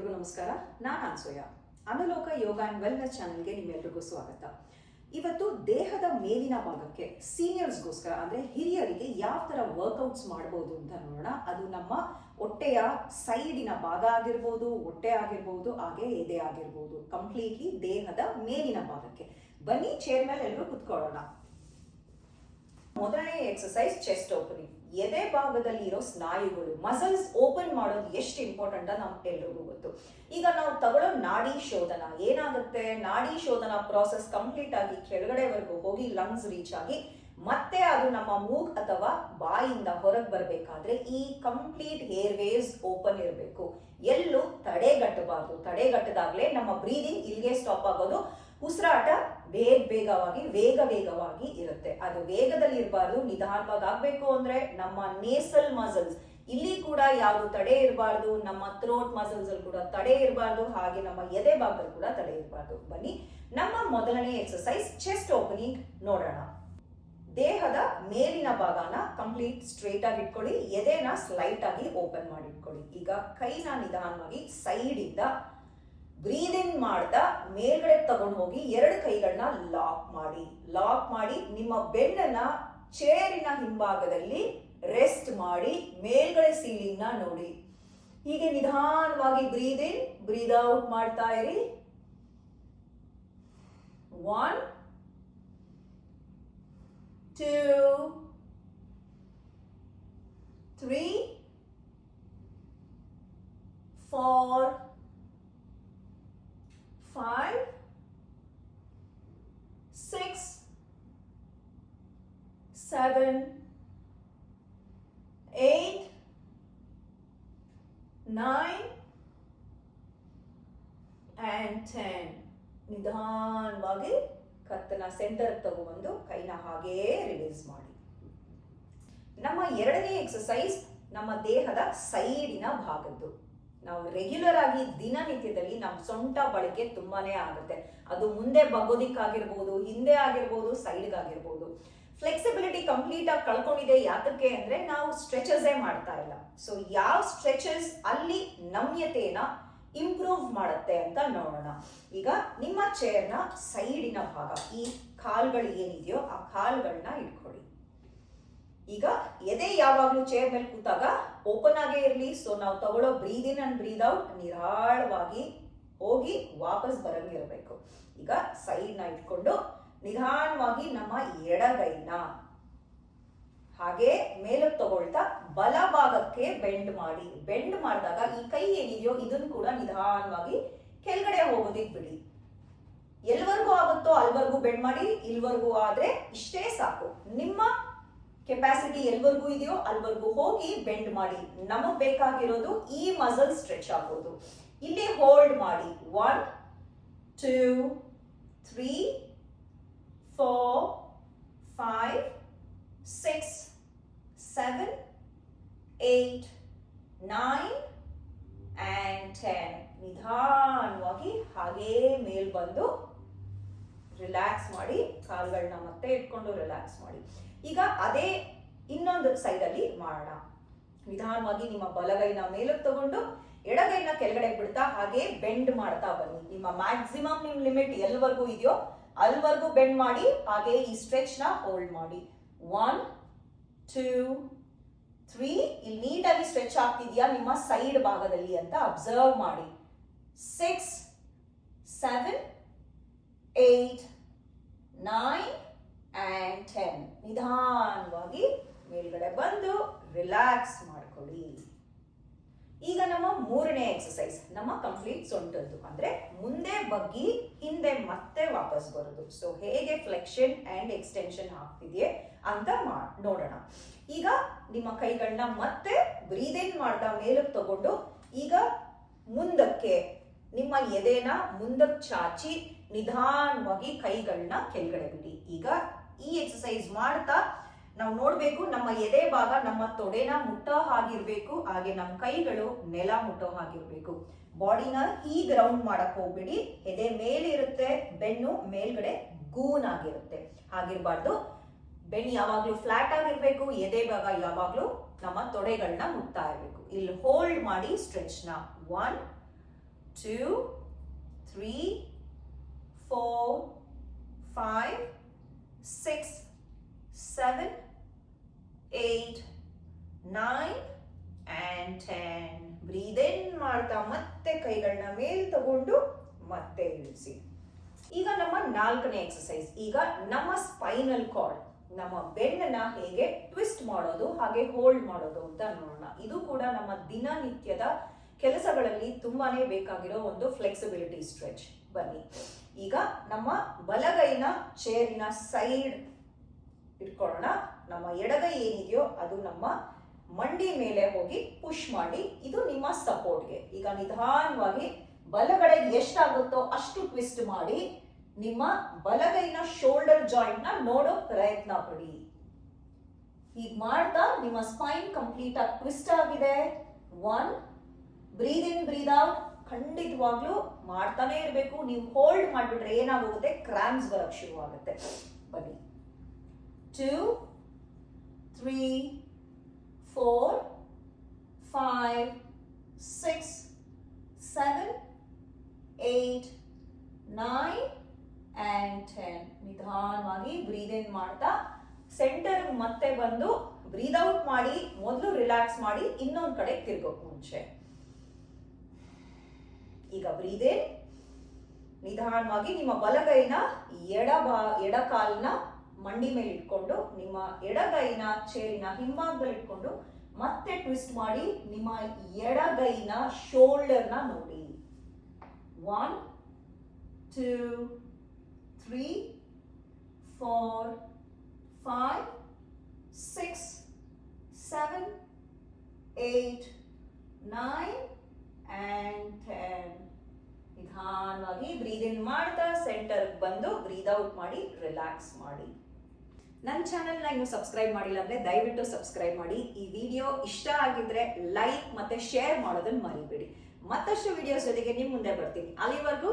ಎಲ್ರಿಗೂ ನಮಸ್ಕಾರ. ನಾನು ಅನ್ಸೋಯ. ಅನಲೋಕ ಯೋಗ ಅಂಡ್ ವೆಲ್ನೆಸ್ ಚಾನೆಲ್ಗೆ ನಿಮ್ಮೆಲ್ರಿಗೂ ಸ್ವಾಗತ. ಇವತ್ತು ದೇಹದ ಮೇಲಿನ ಭಾಗಕ್ಕೆ ಸೀನಿಯರ್ಸ್ಗೋಸ್ಕರ, ಅಂದ್ರೆ ಹಿರಿಯರಿಗೆ ಯಾವ ತರ ವರ್ಕೌಟ್ಸ್ ಮಾಡಬಹುದು ಅಂತ ನೋಡೋಣ. ಅದು ನಮ್ಮ ಹೊಟ್ಟೆಯ ಸೈಡಿನ ಭಾಗ ಆಗಿರ್ಬೋದು, ಹೊಟ್ಟೆ ಆಗಿರ್ಬೋದು, ಹಾಗೆ ಎದೆ ಆಗಿರ್ಬೋದು. ಕಂಪ್ಲೀಟ್ಲಿ ದೇಹದ ಮೇಲಿನ ಭಾಗಕ್ಕೆ. ಬನ್ನಿ ಚೇರ್ ಮೇಲೆ ಎಲ್ಲರೂ ಕುತ್ಕೊಳ್ಳೋಣ. ಮೊದಲನೇ ಎಕ್ಸಸೈಸ್ ಚೆಸ್ಟ್ ಓಪನಿಂಗ್ ಎದೆ ಭಾಗದಲ್ಲಿ ಇರೋ ಸ್ನಾಯುಗಳು ಮಸಲ್ಸ್ ಓಪನ್ ಮಾಡೋದು ಎಷ್ಟು ಇಂಪಾರ್ಟೆಂಟ್ ಅಂತ ನಮ್ಗೆ ಎಲ್ರಿಗೂ ಗೊತ್ತು. ಈಗ ನಾವು ತಗೊಳ್ಳೋ ನಾಡಿ ಶೋಧನ. ಏನಾಗುತ್ತೆ? ನಾಡಿ ಶೋಧನ ಪ್ರಾಸೆಸ್ ಕಂಪ್ಲೀಟ್ ಆಗಿ ಕೆಳಗಡೆವರೆಗೂ ಹೋಗಿ ಲಂಗ್ಸ್ ರೀಚ್ ಆಗಿ ಮತ್ತೆ ಅದು ನಮ್ಮ ಮೂಗ್ ಅಥವಾ ಬಾಯಿಂದ ಹೊರಗೆ ಬರಬೇಕಾದ್ರೆ ಈ ಕಂಪ್ಲೀಟ್ ಏರ್ ವೇವ್ಸ್ ಓಪನ್ ಇರಬೇಕು. ಎಲ್ಲೂ ತಡೆಗಟ್ಟಬಾರ್ದು. ತಡೆಗಟ್ಟದಾಗಲೇ ನಮ್ಮ ಬ್ರೀದಿಂಗ್ ಇಲ್ಲಿಗೆ ಸ್ಟಾಪ್ ಆಗೋದು. ಉಸಿರಾಟ ಬೇಗ ಬೇಗವಾಗಿ, ವೇಗ ವೇಗವಾಗಿ ಇರುತ್ತೆ. ಅದು ವೇಗದಲ್ಲಿ ಇರಬಾರ್ದು, ನಿಧಾನವಾಗಿ ಆಗ್ಬೇಕು ಅಂದ್ರೆ ನಮ್ಮ ನೇಸಲ್ ಮಸಲ್ಸ್ ಇಲ್ಲಿ ಕೂಡ ಯಾವುದು ತಡೆ ಇರಬಾರ್ದು, ನಮ್ಮ ಥ್ರೋಟ್ ಮಸಲ್ಸ್ ಅಲ್ಲಿ ಕೂಡ ತಡೆ ಇರಬಾರ್ದು, ಹಾಗೆ ನಮ್ಮ ಎದೆ ಭಾಗದಲ್ಲಿ ಕೂಡ ತಡೆ ಇರಬಾರ್ದು. ಬನ್ನಿ, ನಮ್ಮ ಮೊದಲನೇ ಎಕ್ಸಸೈಸ್ ಚೆಸ್ಟ್ ಓಪನಿಂಗ್ ನೋಡೋಣ. ದೇಹದ ಮೇಲಿನ ಭಾಗನ ಕಂಪ್ಲೀಟ್ ಸ್ಟ್ರೇಟ್ ಆಗಿ ಇಟ್ಕೊಳ್ಳಿ, ಎದೆನ ಸ್ಲೈಟ್ ಆಗಿ ಓಪನ್ ಮಾಡಿ ಇಟ್ಕೊಳ್ಳಿ. ಈಗ ಕೈನ ನಿಧಾನವಾಗಿ ಸೈಡ್ ಇಂದ ಬ್ರೀದ್ ಇನ್ ಮಾಡ್ತಾ ಮೇಲ್ಗಡೆ ತಗೊಂಡು ಹೋಗಿ ಎರಡು ಕೈಗಳನ್ನ ಲಾಕ್ ಮಾಡಿ. ಲಾಕ್ ಮಾಡಿ ನಿಮ್ಮ ಬೆನ್ನನ್ನ ಚೇರಿನ ಹಿಂಭಾಗದಲ್ಲಿ ರೆಸ್ಟ್ ಮಾಡಿ ಮೇಲ್ಗಡೆ ಸೀಲಿಂಗ್ನ ನೋಡಿ. ಹೀಗೆ ನಿಧಾನವಾಗಿ ಬ್ರೀದ್ ಇನ್ ಬ್ರೀದ್ ಔಟ್ ಮಾಡ್ತಾ ಇರಿ. One two three four five, six, seven, eight, nine, and ten. ನಿಧಾನವಾಗಿ ಕತ್ತನ ಸೆಂಟರ್ ತಗೊಂಡು ಕೈನ ಹಾಗೇ ರಿಲೀಸ್ ಮಾಡಿ. ನಮ್ಮ ಎರಡನೇ ಎಕ್ಸಸೈಸ್ ನಮ್ಮ ದೇಹದ ಸೈಡಿನ ಭಾಗದ್ದು. ನಾವು ರೆಗ್ಯುಲರ್ ಆಗಿ ದಿನನಿತ್ಯದಲ್ಲಿ ನಮ್ಮ ಸೊಂಟ ಬಳಕೆ ತುಂಬಾನೇ ಆಗುತ್ತೆ. ಅದು ಮುಂದೆ ಬಗೋದಿಕ್ಕಾಗಿರ್ಬೋದು ಹಿಂದೆ ಆಗಿರ್ಬೋದು ಸೈಡ್ ಆಗಿರ್ಬೋದು ಫ್ಲೆಕ್ಸಿಬಿಲಿಟಿ ಕಂಪ್ಲೀಟ್ ಆಗಿ ಕಳ್ಕೊಂಡಿದೆ ಯಾತಕ್ಕೆ ಅಂದ್ರೆ ನಾವು ಸ್ಟ್ರೆಚಸೇ ಮಾಡ್ತಾ ಇಲ್ಲ ಸೊ ಯಾವ ಸ್ಟ್ರೆಚಸ್ ಅಲ್ಲಿ ನಮ್ಯತೆನ ಇಂಪ್ರೂವ್ ಮಾಡುತ್ತೆ ಅಂತ ನೋಡೋಣ. ಈಗ ನಿಮ್ಮ ಚೇರ್ನ ಸೈಡಿನ ಭಾಗ, ಈ ಕಾಲ್ಗಳು ಏನಿದೆಯೋ ಆ ಕಾಲ್ಗಳನ್ನ ಇಟ್ಕೊಳ್ಳಿ. ಈಗ ಎದೆ ಯಾವಾಗಲೂ ಚೇರ್ ಮೇಲೆ ಕೂತಾಗ ಓಪನ್ ಆಗೇ ಇರಲಿ. ಸೊ ನಾವು ತಗೊಳ್ಳೋ breathe in and breathe out ನಿರಾಳವಾಗಿ ಹೋಗಿ ವಾಪಸ್ ಬರಂಗಿರಬೇಕು ಈಗ ಸೈಡ್ನ ಇಟ್ಕೊಂಡು ನಿಧಾನವಾಗಿ ನಮ್ಮ ಎಡಗೈನ ಹಾಗೆ ಮೇಲಕ್ಕೆ ತಗೊಳ್ತಾ ಬಲ ಭಾಗಕ್ಕೆ ಬೆಂಡ್ ಮಾಡಿ. ಬೆಂಡ್ ಮಾಡಿದಾಗ ಈ ಕೈ ಏನಿದೆಯೋ ಇದನ್ನು ಕೂಡ ನಿಧಾನವಾಗಿ ಕೆಳಗಡೆ ಹೋಗೋದಿಕ್ಕೆ ಬಿಡಿ. ಎಲ್ವರೆಗೂ ಆಗುತ್ತೋ ಅಲ್ವರೆಗೂ ಬೆಂಡ್ ಮಾಡಿ, ಇಲ್ವರೆಗೂ ಆದ್ರೆ ಇಷ್ಟೇ ಸಾಕು. ನಿಮ್ಮ ಕೆಪಾಸಿಟಿ ಎಲ್ವರೆಗೂ ಇದೆಯೋ ಅಲ್ವರೆಗೂ ಹೋಗಿ ಬೆಂಡ್ ಮಾಡಿ. ನಮಗ್ ಬೇಕಾಗಿರೋದು ಈ ಮಸಲ್ ಸ್ಟ್ರೆಚ್ ಆಗೋದು ಇಲ್ಲಿ ಹೋಲ್ಡ್ ಮಾಡಿ. One two three four five six seven eight, nine and ten ನಿಧಾನವಾಗಿ ಹಾಗೇ ಮೇಲ್ ಬಂದು ರಿಲ್ಯಾಕ್ಸ್ ಮಾಡಿ ಕಾಲ್ಗಳನ್ನ ಮತ್ತೆ ಇಟ್ಕೊಂಡು ರಿಲ್ಯಾಕ್ಸ್ ಮಾಡಿ. ಈಗ ಅದೇ ಇನ್ನೊಂದು ಸೈಡಲ್ಲಿ ಮಾಡೋಣ. ನಿಧಾನವಾಗಿ ನಿಮ್ಮ ಬಲಗೈನ ಮೇಲಕ್ಕೆ ತಗೊಂಡು ಎಡಗೈನ ಕೆಳಗಡೆ ಬಿಡ್ತಾ ಹಾಗೆ ಬೆಂಡ್ ಮಾಡ್ತಾ ಬನ್ನಿ. ನಿಮ್ಮ ಮ್ಯಾಕ್ಸಿಮಮ್ ನಿಮ್ಮ ಲಿಮಿಟ್ ಎಲ್ಲವರೆಗೂ ಇದೆಯೋ ಅಲ್ವರೆಗೂ ಬೆಂಡ್ ಮಾಡಿ, ಹಾಗೆ ಈ ಸ್ಟ್ರೆಚ್ನ ಹೋಲ್ಡ್ ಮಾಡಿ. ಒನ್ ಟೂ ತ್ರೀ ಇಲ್ಲಿ ನೀಟಾಗಿ ಸ್ಟ್ರೆಚ್ ಆಗ್ತಿದ್ಯಾ ನಿಮ್ಮ ಸೈಡ್ ಭಾಗದಲ್ಲಿ ಅಂತ ಅಬ್ಸರ್ವ್ ಮಾಡಿ. Six seven eight nine and ten ನಿಧಾನವಾಗಿ ಮೇಲ್ಗಡೆ ಬಂದು ರಿಲ್ಯಾಕ್ಸ್ ಮಾಡ್ಕೊಳ್ಳಿ. ಈಗ ನಮ್ಮ ಮೂರನೇ ಎಕ್ಸಸೈಸ್ ನಮ್ಮ ಕಂಪ್ಲೀಟ್ ಸೊಂಟದ್ದು. ಅಂದ್ರೆ ಮುಂದೆ ಬಗ್ಗಿ, ಹಿಂದೆ ಮತ್ತೆ ವಾಪಸ್ ಬರೋದು. ಸೊ ಹೇಗೆ ಫ್ಲೆಕ್ಷನ್ ಅಂಡ್ ಎಕ್ಸ್ಟೆನ್ಷನ್ ಆಗ್ತಿದೆಯೇ ಅಂತ ನೋಡೋಣ. ಈಗ ನಿಮ್ಮ ಕೈಗಳನ್ನ ಮತ್ತೆ ಬ್ರೀದಿಂಗ್ ಮಾಡ್ತಾ ಮೇಲಕ್ಕೆ ತಗೊಂಡು, ಈಗ ಮುಂದಕ್ಕೆ ನಿಮ್ಮ ಎದೆನ ಮುಂದಕ್ಕೆ ಚಾಚಿ, ನಿಧಾನವಾಗಿ ಕೈಗಳನ್ನ ಕೆಳಗಡೆ ಬಿಡಿ. ಈಗ ಈ ಎಕ್ಸಸೈಸ್ ಮಾಡ್ತಾ ನಾವು ನೋಡ್ಬೇಕು ನಮ್ಮ ಎದೆ ಭಾಗ ನಮ್ಮ ತೊಡೆನ ಮುಟ್ಟೋ ಹಾಗಿರ್ಬೇಕು, ಹಾಗೆ ನಮ್ಮ ಕೈಗಳು ನೆಲ ಮುಟ್ಟೋ ಹಾಗಿರ್ಬೇಕು. ಬಾಡಿನ ಈ ಗ್ರೌಂಡ್ ಮಾಡಕ್ ಹೋಗ್ಬಿಡಿ. ಎದೆ ಮೇಲಿರುತ್ತೆ ಬೆನ್ನು ಮೇಲ್ಗಡೆ ಗೂನ್ ಆಗಿರುತ್ತೆ. ಹಾಗಿರ್ಬಾರ್ದು. ಬೆನ್ನು ಯಾವಾಗ್ಲೂ ಫ್ಲಾಟ್ ಆಗಿರ್ಬೇಕು, ಎದೆ ಭಾಗ ಯಾವಾಗ್ಲೂ ನಮ್ಮ ತೊಡೆಗಳನ್ನ ಮುಟ್ತಾ ಇರ್ಬೇಕು. ಇಲ್ಲಿ ಹೋಲ್ಡ್ ಮಾಡಿ ಸ್ಟ್ರೆಚ್ನ one two three four five six seven eight nine and ten breathe in ಮಾಡ್ತಾ ಮತ್ತೆ ಕೈಗಳನ್ನ ಮೇಲ್ ತಗೊಂಡು ಮತ್ತೆ ಇಳಿಸಿ. ಈಗ ನಮ್ಮ ನಾಲ್ಕನೇ ಎಕ್ಸಸೈಸ್ ಈಗ ನಮ್ಮ ಸ್ಪೈನಲ್ ಕಾರ್ಡ್ ನಮ್ಮ ಬೆನ್ನನ್ನ ಹೇಗೆ ಟ್ವಿಸ್ಟ್ ಮಾಡೋದು, ಹಾಗೆ ಹೋಲ್ಡ್ ಮಾಡೋದು ಅಂತ ನೋಡೋಣ. ಇದು ಕೂಡ ನಮ್ಮ ದಿನನಿತ್ಯದ ಕೆಲಸಗಳಲ್ಲಿ ತುಂಬಾನೇ ಬೇಕಾಗಿರೋ ಒಂದು ಫ್ಲೆಕ್ಸಿಬಿಲಿಟಿ ಸ್ಟ್ರೆಚ್ ಬನ್ನಿ. ಈಗ ನಮ್ಮ ಬಲಗೈನ ಚೇರಿನ ಸೈಡ್ ಇಟ್ಕೊಳ್ಳೋಣ. ನಮ್ಮ ಎಡಗೈ ಏನಿದೆಯೋ ಅದು ನಮ್ಮ ಮಂಡಿ ಮೇಲೆ ಹೋಗಿ ಪುಷ್ ಮಾಡಿ, ಇದು ನಿಮ್ಮ ಸಪೋರ್ಟ್ಗೆ ಈಗ ನಿಧಾನವಾಗಿ ಬಲಗಡೆ ಎಷ್ಟಾಗುತ್ತೋ ಅಷ್ಟು ಟ್ವಿಸ್ಟ್ ಮಾಡಿ, ನಿಮ್ಮ ಬಲಗೈನ ಶೋಲ್ಡರ್ ಜಾಯಿಂಟ್ನ ನೋಡೋ ಪ್ರಯತ್ನ ಪಡಿ. ಹೀಗ್ ಮಾಡ್ತಾ ನಿಮ್ಮ ಸ್ಪೈನ್ ಕಂಪ್ಲೀಟ್ ಆಗಿ ಟ್ವಿಸ್ಟ್ ಆಗಿದೆ. One breathe in breathe out ಖಂಡಿತವಾಗ್ಲೂ ಮಾಡ್ತಾನೆ ಇರಬೇಕು. ನೀವು ಹೋಲ್ಡ್ ಮಾಡಿಬಿಟ್ರೆ ಏನಾಗುತ್ತೆ ಕ್ರಾಮ್ಸ್ ಬರಕ್ ಶುರು ಆಗುತ್ತೆ ಬನ್ನಿ. Two three four five six seven eight nine and ten ನಿಧಾನವಾಗಿ ಬ್ರೀದ್ ಇನ್ ಮಾಡ್ತಾ ಸೆಂಟರ್ ಮತ್ತೆ ಬಂದು ಬ್ರೀದ್ ಔಟ್ ಮಾಡಿ, ಮೊದಲು ರಿಲ್ಯಾಕ್ಸ್ ಮಾಡಿ, ಇನ್ನೊಂದು ಕಡೆ ತಿರ್ಗೋಕ್ ಮುಂಚೆ. ಈಗ ಬ್ರೀದೇ ನಿಧಾನವಾಗಿ ನಿಮ್ಮ ಬಲಗೈನ ಎಡ ಬಾ, ಎಡ ಕಾಲ್ನ ಮಂಡಿ ಮೇಲೆ ಇಟ್ಕೊಂಡು, ನಿಮ್ಮ ಎಡಗೈನ ಚೇರಿನ ಹಿಂಭಾಗದಲ್ಲಿ ಇಟ್ಕೊಂಡು, ಮತ್ತೆ ಟ್ವಿಸ್ಟ್ ಮಾಡಿ, ನಿಮ್ಮ ಎಡಗೈನ ಶೋಲ್ಡರ್ನ ನೋಡಿ. One two three four five six seven eight, nine and ten ನಿಧಾನವಾಗಿ ಬ್ರೀದ್ ಇನ್ ಮಾಡ್ತಾ ಸೆಂಟರ್ ಬಂದು ಬ್ರೀದ್ ಔಟ್ ಮಾಡಿ ರಿಲ್ಯಾಕ್ಸ್ ಮಾಡಿ. ನನ್ನ ಚಾನೆಲ್ನ ಇನ್ನು ಸಬ್ಸ್ಕ್ರೈಬ್ ಮಾಡಿಲ್ಲ ಅಂದರೆ ದಯವಿಟ್ಟು ಸಬ್ಸ್ಕ್ರೈಬ್ ಮಾಡಿ. ಈ ವಿಡಿಯೋ ಇಷ್ಟ ಆಗಿದ್ರೆ ಲೈಕ್ ಮತ್ತು ಶೇರ್ ಮಾಡೋದನ್ನು ಮರಿಬೇಡಿ. ಮತ್ತಷ್ಟು ವಿಡಿಯೋಸ್ ಜೊತೆಗೆ ನಿಮ್ಮ ಮುಂದೆ ಬರ್ತೀನಿ. ಅಲ್ಲಿವರೆಗೂ